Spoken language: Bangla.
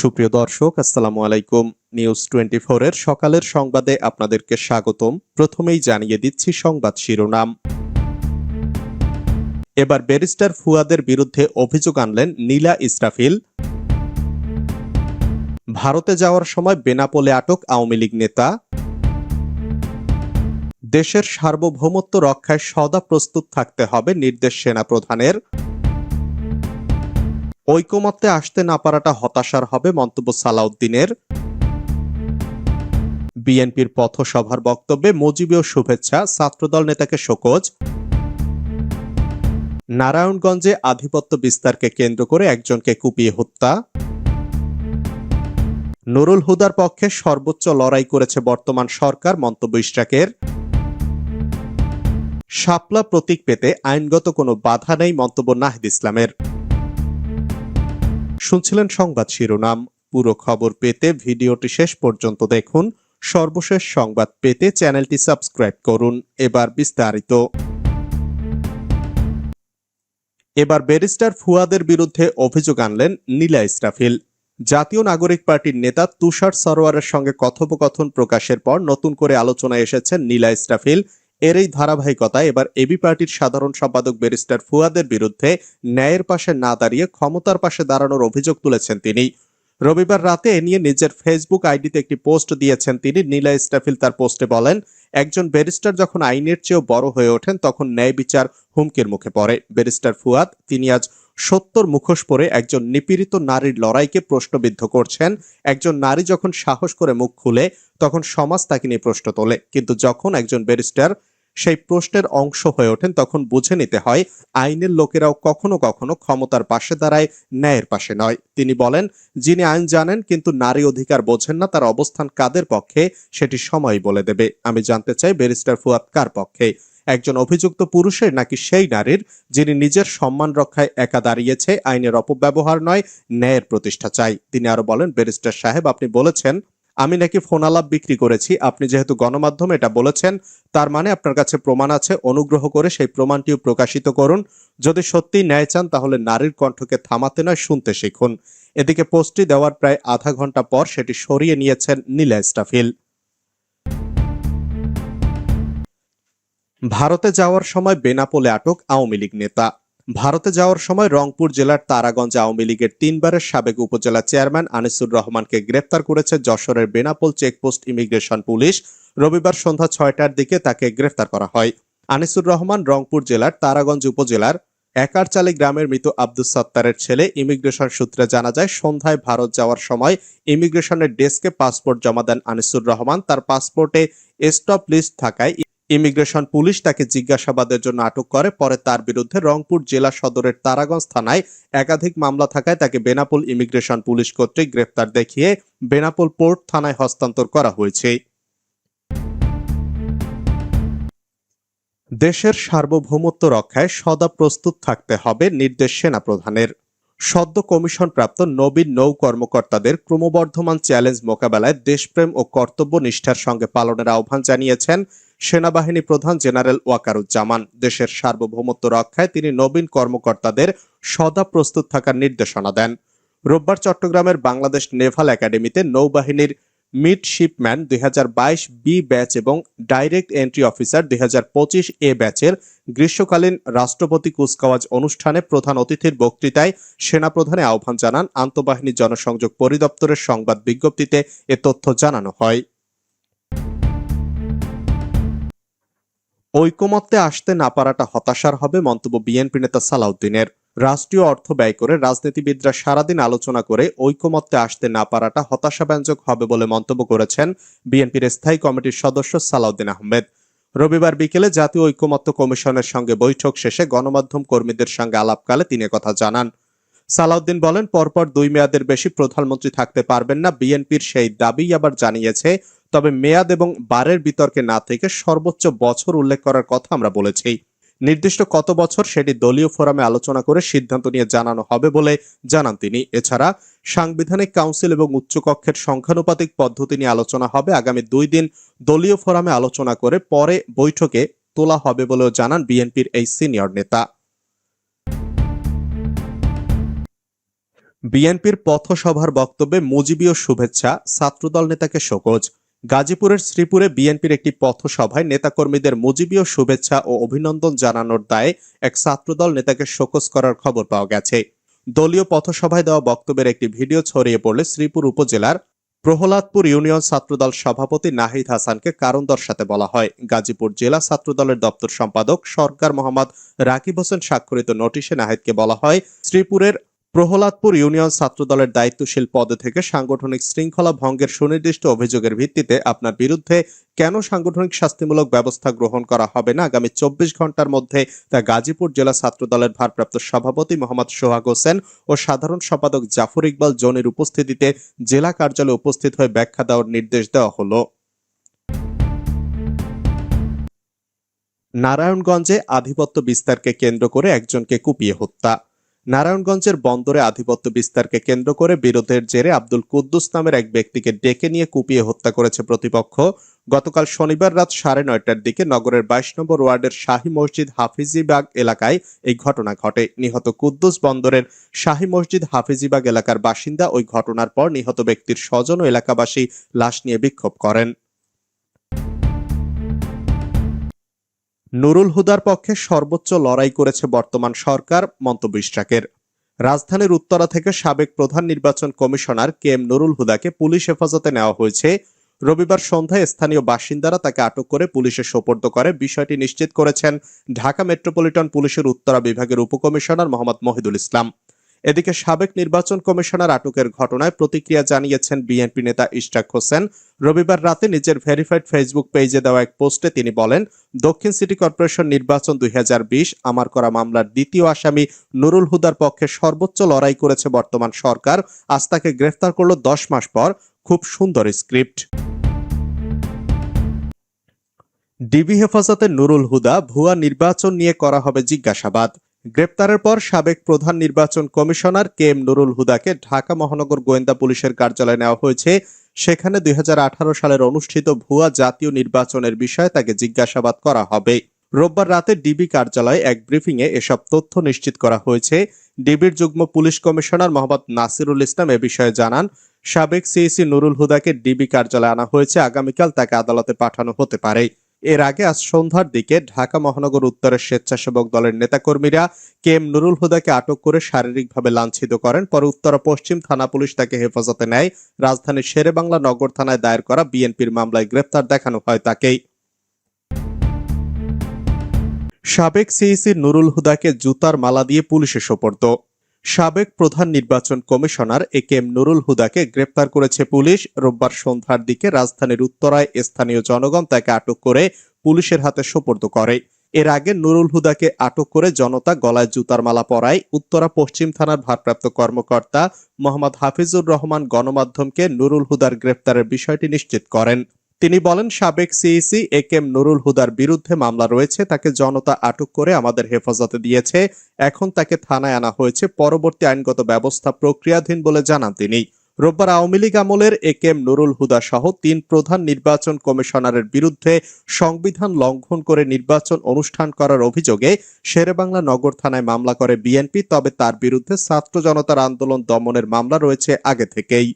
সুপ্রিয় দর্শক, আসসালামু আলাইকুম। নিউজ টোয়েন্টি এর সকালের সংবাদে আপনাদেরকে স্বাগতম। প্রথমেই জানিয়ে দিচ্ছি সংবাদ শিরোনাম। এবার ব্যারিস্টার ফুয়াদের বিরুদ্ধে অভিযোগ আনলেন নীলা ইসরাফিল। ভারতে যাওয়ার সময় বেনাপোলে আটক আওয়ামী লীগ নেতা। দেশের সার্বভৌমত্ব রক্ষায় সদা প্রস্তুত থাকতে হবে নির্দেশ সেনাপ্রধানের। ঐকমত্যে আসতে না পারাটা হতাশার হবে মন্তব্য সালাউদ্দিনের। বিএনপির পথসভার বক্তব্যে মুজিবীয় শুভেচ্ছা, ছাত্রদল নেতাকে শোকজ। নারায়ণগঞ্জে আধিপত্য বিস্তারকে কেন্দ্র করে একজনকে কুপিয়ে হত্যা। নুরুল হুদার পক্ষে সর্বোচ্চ লড়াই করেছে বর্তমান সরকার, মন্তব্য ইশরাকের। শাপলা প্রতীক পেতে আইনগত কোনো বাধা নেই, মন্তব্য নাহিদ ইসলামের। শুনছিলেন সংবাদ শিরোনাম। পুরো খবর পেতে ভিডিওটি শেষ পর্যন্ত দেখুন। সর্বশেষ সংবাদ পেতে চ্যানেলটি সাবস্ক্রাইব করুন। এবার বিস্তারিত। এবার ব্যারিস্টার ফুয়াদের বিরুদ্ধে অভিযোগ আনলেন নীলা ইসরাফিল। জাতীয় নাগরিক পার্টির নেতা তুষার সরোয়ারের সঙ্গে কথোপকথন প্রকাশের পর নতুন করে আলোচনায় এসেছেন নীলা ইসরাফিল। এর এই ধারাবাহিকতায় এবার এবি পার্টির সাধারণ সম্পাদক ব্যারিস্টার ফুয়াদের বিরুদ্ধে ন্যায়ের পাশে না দাঁড়িয়ে ক্ষমতার পাশে দাঁড়ানোর অভিযোগ তুলেছেন তিনি। রবিবার রাতে এ নিয়ে নিজের ফেসবুক আইডিতে একটি পোস্ট দিয়েছেন তিনি। নীলা স্টাফিল তার পোস্টে বলেন, একজন ব্যারিস্টার যখন আইনের চেয়েও বড় হয়ে ওঠেন, তখন ন্যায় বিচার হুমকির মুখে পড়ে। ব্যারিস্টার ফুয়াদ, তিনি আজ সত্তর মুখোশ পরে একজন নিপীড়িত নারীর লড়াইকে প্রশ্নবিদ্ধ করছেন। একজন নারী যখন সাহস করে মুখ খুলে, তখন সমাজ তাকে নিয়ে প্রশ্ন তোলে। কিন্তু যখন একজন ব্যারিস্টার সেই প্রশ্নের অংশ হয়ে ওঠেন, তখন বুঝে নিতে হয়, আইনের লোকেরাও কখনো কখনো ক্ষমতার পাশে দাঁড়ায়, ন্যায়ের পাশে নয়। তিনি বলেন, যিনি আইন জানেন, কিন্তু নারী অধিকার বোঝেন না, তার অবস্থান কাদের পক্ষে, সেটি সময় বলে দেবে। আমি জানতে চাই ব্যারিস্টার ফুয়াদ কার পক্ষে। একজন অভিযুক্ত পুরুষের নাকি সেই নারীর, যিনি নিজের সম্মান রক্ষায় একা দাঁড়িয়েছে, আইনের অপব্যবহার নয়, ন্যায়ের প্রতিষ্ঠা চাই। তিনি আরও বলেন, ব্যারিস্টার সাহেব, আপনি বলেছেন, আমি নাকি ফোন আলাপ বিক্রি করেছি, আপনি যেহেতু গণমাধ্যমে এটা বলেছেন, তার মানে আপনার কাছে প্রমাণ আছে, অনুগ্রহ করে সেই প্রমাণটিও প্রকাশিত করুন। যদি সত্যি ন্যায় চান, তাহলে নারীর কণ্ঠকে থামাতে নয়, শুনতে শিখুন। এদিকে পোস্টটি দেওয়ার প্রায় আধা ঘণ্টা পর সেটি সরিয়ে নিয়েছেন নীলা স্টাফিল ভারতে যাওয়ার সময় বেনাপোলে আটক আওয়ামী লীগ নেতা। ভারতে যাওয়ার সময় রংপুর জেলার তারাগঞ্জ আওয়ামী লীগের তিনবারের সাবেক উপজেলা চেয়ারম্যান আনিসুর রহমানকে গ্রেপ্তার করেছে যশোরের বেনাপোল চেকপোস্ট ইমিগ্রেশন পুলিশ। রবিবার সন্ধ্যা ছয়টার দিকে তাকে গ্রেফতার করা হয়। আনিসুর রহমান রংপুর জেলার তারাগঞ্জ উপজেলার একারচালি গ্রামের মৃত আব্দুস সত্তারের ছেলে। ইমিগ্রেশন সূত্রে জানা যায়, সন্ধ্যায় ভারত যাওয়ার সময় ইমিগ্রেশনের ডেস্কে পাসপোর্ট জমা দেন আনিসুর রহমান। তার পাসপোর্টে স্টপ লিস্ট থাকায় ইমিগ্রেশন পুলিশ তাকে জিজ্ঞাসাবাদের জন্য আটক করে। পরে তার বিরুদ্ধে রংপুর জেলা সদরের তারাগঞ্জ থানায় একাধিক মামলা থাকায় তাকে বেনাপোল ইমিগ্রেশন পুলিশ কর্তৃক গ্রেফতার দেখিয়ে বেনাপোল পোর্ট থানায় হস্তান্তর করা হয়েছে। দেশের সার্বভৌমত্ব রক্ষায় সদা প্রস্তুত থাকতে হবে নির্দেশ সেনাপ্রধানের। সদ্য কমিশন প্রাপ্ত নবীন নৌ কর্মকর্তাদের ক্রমবর্ধমান চ্যালেঞ্জ মোকাবেলায় দেশপ্রেম ও কর্তব্য নিষ্ঠার সঙ্গে পালনের আহ্বান জানিয়েছেন সেনাবাহিনী প্রধান জেনারেল ওয়াকারুজ্জামান, দেশের সার্বভৌমত্ব রক্ষায় তিনি নবীন কর্মকর্তাদের সদা প্রস্তুত থাকার নির্দেশনা দেন। রোববার চট্টগ্রামের বাংলাদেশ নেভাল একাডেমিতে নৌবাহিনীর মিড শিপম্যান দুই হাজার বাইশ বি ব্যাচ এবং ডাইরেক্ট এন্ট্রি অফিসার দুই হাজার পঁচিশ এ ব্যাচের গ্রীষ্মকালীন রাষ্ট্রপতি কুচকাওয়াজ অনুষ্ঠানে প্রধান অতিথির বক্তৃতায় সেনাপ্রধানে আহ্বান জানান আন্তঃবাহিনী জনসংযোগ পরিদপ্তরের সংবাদ বিজ্ঞপ্তিতে এ তথ্য জানানো হয়। ঐকমত্যে আসতে না পারাটা হতাশার হবে মন্তব্য বিএনপি নেতা সালাউদ্দিনের। রাষ্ট্রীয় অর্থ ব্যয় করে রাজনীতিবিদরা সারাদিন আলোচনা করে ঐকমত্যে আসতে না পারাটা হতাশাব্যঞ্জক হবে বলে মন্তব্য করেছেন বিএনপির স্থায়ী কমিটির সদস্য সালাউদ্দিন আহমেদ। রবিবার বিকেলে জাতীয় ঐকমত্য কমিশনের সঙ্গে বৈঠক শেষে গণমাধ্যম কর্মীদের সঙ্গে আলাপকালে তিনি কথা জানান। সালাউদ্দিন বলেন, পরপর দুই মেয়াদের বেশি প্রধানমন্ত্রী থাকতে পারবেন না, বিএনপির সেই দাবি আবার জানিয়েছে তবে মেয়াদ এবং বারের বিতর্কে না থেকে সর্বোচ্চ বছর উল্লেখ করার কথা আমরা বলেছি। নির্দিষ্ট কত বছর সেটি দলীয় ফোরামে আলোচনা করে সিদ্ধান্ত নিয়ে জানানো হবে বলে জানান তিনি। এছাড়া সাংবিধানিক কাউন্সিল এবং উচ্চকক্ষের সংখ্যানুপাতিক পদ্ধতি নিয়ে আলোচনা হবে। আগামী দুই দিন দলীয় ফোরামে আলোচনা করে পরে বৈঠকে তোলা হবে বলেও জানান বিএনপির এই সিনিয়র নেতা। বিএনপির পথসভার বক্তব্যে মুজিবীয় শুভেচ্ছা, ছাত্রদল নেতাকে শোকজ। গাজীপুরের শ্রীপুরে বিএনপির একটি পথসভায় নেতাকর্মীদের মুজিবীয় শুভেচ্ছা ও অভিনন্দন জানানোর দায়ে এক ছাত্রদল নেতাকে শোকজ করার খবর পাওয়া গেছে। দলীয় পথসভায় দেওয়া বক্তব্যের একটি ভিডিও ছড়িয়ে পড়লে শ্রীপুর উপজেলার প্রহ্লাদপুর ইউনিয়ন ছাত্রদল সভাপতি নাহিদ হাসানকে কারণ দর্শাতে বলা হয়। গাজীপুর জেলা ছাত্রদলের দপ্তর সম্পাদক সরকার মোহাম্মদ রাকিব হোসেন স্বাক্ষরিত নোটিশে নাহিদকে বলা হয়, শ্রীপুরের প্রহ্লাদপুর ইউনিয়ন ছাত্রদলের দায়িত্বশীল পদে থেকে সাংগঠনিক শৃঙ্খলা ভঙ্গের সুনির্দিষ্ট অভিযোগের ভিত্তিতে আপনার বিরুদ্ধে কেন সাংগঠনিক শাস্তিমূলক ব্যবস্থা গ্রহণ করা হবে না? আগামী চব্বিশ ঘণ্টার মধ্যে তা গাজীপুর জেলা ছাত্রদলের ভারপ্রাপ্ত সভাপতি মোহাম্মদ সোহাগ হোসেন ও সাধারণ সম্পাদক জাফর ইকবাল জনের উপস্থিতিতে জেলা কার্যালয়ে উপস্থিত হয়ে ব্যাখ্যা দেওয়ার নির্দেশ দেওয়া হলো। নারায়ণগঞ্জে আধিপত্য বিস্তারকে কেন্দ্র করে একজনকে কুপিয়ে হত্যা। নারায়ণগঞ্জের বন্দরে আধিপত্য বিস্তারকে কেন্দ্র করে বিরোধের জেরে আব্দুল কুদ্দুস নামের এক ব্যক্তিকে ডেকে নিয়ে কুপিয়ে হত্যা করেছে প্রতিপক্ষ। গতকাল শনিবার রাত সাড়ে নয়টার দিকে নগরের বাইশ নম্বর ওয়ার্ডের শাহী মসজিদ হাফিজিবাগ এলাকায় এই ঘটনা ঘটে। নিহত কুদ্দুস বন্দরের শাহী মসজিদ হাফিজিবাগ এলাকার বাসিন্দা। ওই ঘটনার পর নিহত ব্যক্তির স্বজন ও এলাকাবাসী লাশ নিয়ে বিক্ষোভ করেন। নুরুল হুদার পক্ষে সর্বোচ্চ লড়াই করেছে বর্তমান সরকার মন্তব্য ইশরাকের। রাজধানীর উত্তরা থেকে সাবেক প্রধান নির্বাচন কমিশনার কে এম নুরুল হুদাকে পুলিশ হেফাজতে নেওয়া হয়েছে। রবিবার সন্ধ্যায় স্থানীয় বাসিন্দারা তাকে আটক করে পুলিশে সোপর্দ করে। বিষয়টি নিশ্চিত করেছেন ঢাকা মেট্রোপলিটন পুলিশের উত্তরা বিভাগের উপকমিশনার মোহাম্মদ মহিদুল ইসলাম। এদিকে সাবেক নির্বাচন কমিশনার আটকের ঘটনায় প্রতিক্রিয়া জানিয়েছেন বিএনপি নেতা ইশরাক হোসেন। রবিবার রাতে নিজের ভেরিফাইড ফেসবুক পেজে দেওয়া এক পোস্টে তিনি বলেন, দক্ষিণ সিটি কর্পোরেশন নির্বাচন দুই হাজার বিশ আমার করা মামলার দ্বিতীয় আসামি নুরুল হুদার পক্ষে সর্বোচ্চ লড়াই করেছে বর্তমান সরকার। আজ তাকে গ্রেফতার করল দশ মাস পর। খুব সুন্দর স্ক্রিপ্ট। ডিবি হেফাজতে নুরুল হুদা ভুয়া নির্বাচন নিয়ে করা হবে জিজ্ঞাসাবাদ। গ্রেপ্তারের পর সাবেক প্রধান নির্বাচন কমিশনার কে এম নুরুল হুদাকে ঢাকা মহানগর গোয়েন্দা পুলিশের কার্যালয়ে নেওয়া হয়েছে। সেখানে দুই সালের অনুষ্ঠিত ভুয়া জাতীয় নির্বাচনের বিষয়ে তাকে জিজ্ঞাসাবাদ করা হবে। রোববার রাতে ডিবি কার্যালয়ে এক ব্রিফিংয়ে এসব তথ্য নিশ্চিত করা হয়েছে। ডিবির যুগ্ম পুলিশ কমিশনার মোহাম্মদ নাসিরুল ইসলাম এ বিষয়ে জানান, সাবেক সিইসি নুরুল হুদাকে ডিবি কার্যালয়ে আনা হয়েছে। আগামীকাল তাকে আদালতে পাঠানো হতে পারে। এর আগে আজ সন্ধ্যার দিকে ঢাকা মহানগর উত্তরের স্বেচ্ছাসেবক দলের নেতাকর্মীরা কে এম নুরুল হুদাকে আটক করে শারীরিকভাবে লাঞ্ছিত করেন, পরে উত্তরা পশ্চিম থানা পুলিশ তাকে হেফাজতে নেয়। রাজধানীর শেরেবাংলা নগর থানায় দায়ের করা বিএনপির মামলায় গ্রেপ্তার দেখানো হয় তাকেই। সাবেক সিইসি নুরুল হুদাকে জুতার মালা দিয়ে পুলিশে সোপর্দ। সাবেক প্রধান নির্বাচন commissioner A K M Nurul হুদাকে গ্রেপ্তার করেছে পুলিশ। রোববার সন্ধ্যার দিকে রাজধানীর উত্তরায় স্থানীয় জনগণ তাকে আটক করে পুলিশের হাতে সোপর্দ করে। এর আগে নুরুল হুদাকে আটক করে জনতা গলায় জুতার মালা পরায় উত্তরা পশ্চিম থানার ভারপ্রাপ্ত কর্মকর্তা মোহাম্মদ হাফিজুর রহমান গণমাধ্যমকে নুরুল হুদার গ্রেপ্তারের বিষয়টি নিশ্চিত করেন। তিনি বলেন, সাবেক CEC A K M Nurul হুদার বিরুদ্ধে মামলা রয়েছে, তাকে জনতা আটক করে আমাদের হেফাজতে দিয়েছে, এখন তাকে থানায় আনা হয়েছে, পরবর্তী আইনগত ব্যবস্থা প্রক্রিয়াধীন বলে জানান তিনি। রোববার আওয়ামী লীগ আমলের এ কে এম নুরুল হুদা সহ তিন প্রধান নির্বাচন কমিশনারের বিরুদ্ধে সংবিধান লঙ্ঘন করে নির্বাচন অনুষ্ঠান করার অভিযোগে শেরেবাংলা নগর থানায় মামলা করে বিএনপি, তবে তার বিরুদ্ধে ছাত্র জনতার আন্দোলন দমনের মামলা রয়েছে আগে থেকেই।